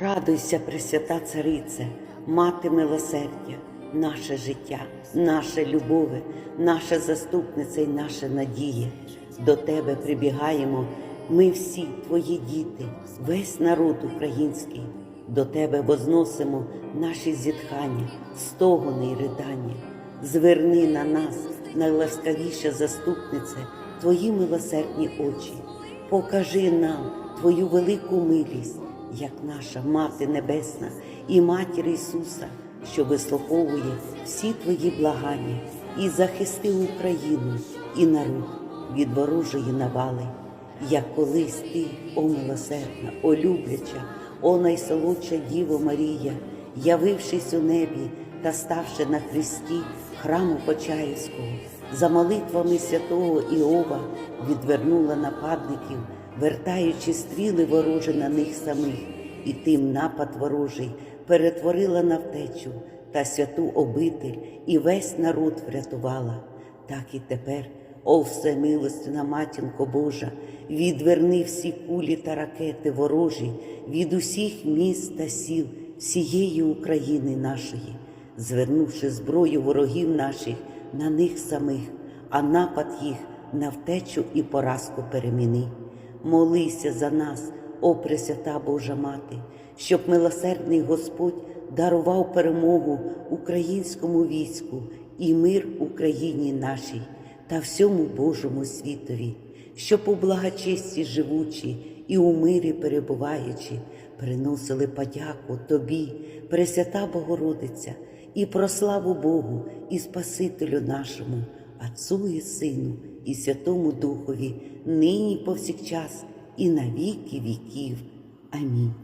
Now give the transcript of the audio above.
Радуйся, Пресвята Царице, Мати милосердя, наше життя, наша любове, наша заступниця і наша надія. До Тебе прибігаємо, ми всі твої діти, весь народ український. До Тебе возносимо наші зітхання, стогони й ридання. Зверни на нас, найласкавіша заступнице, Твої милосердні очі. Покажи нам Твою велику милість, як наша Мати Небесна і Матір Ісуса, що вислуховує всі Твої благання і захисти Україну і народ від ворожої навали, як колись Ти, о милосердна, о любляча, о найсолодша Діво Марія, явившись у небі та ставши на хресті храму Почаївського, за молитвами святого Іова відвернула нападників, вертаючи стріли ворожі на них самих, і тим напад ворожий перетворила на втечу та святу обитель і весь народ врятувала. Так і тепер, о всемилостина матінко Божа, відверни всі кулі та ракети ворожі від усіх міст та сіл всієї України нашої, звернувши зброю ворогів наших на них самих, а напад їх на втечу і поразку переміни. Молися за нас, о Пресвята Божа Мати, щоб милосердний Господь дарував перемогу українському війську і мир Україні нашій та всьому Божому світові, щоб у благочесті живучі і у мирі перебуваючи, приносили подяку Тобі, Пресвята Богородиця, і прославу Богу і Спасителю нашому, Отцу і Сину, і Святому Духові, нині повсякчас, і на віки віків. Амінь.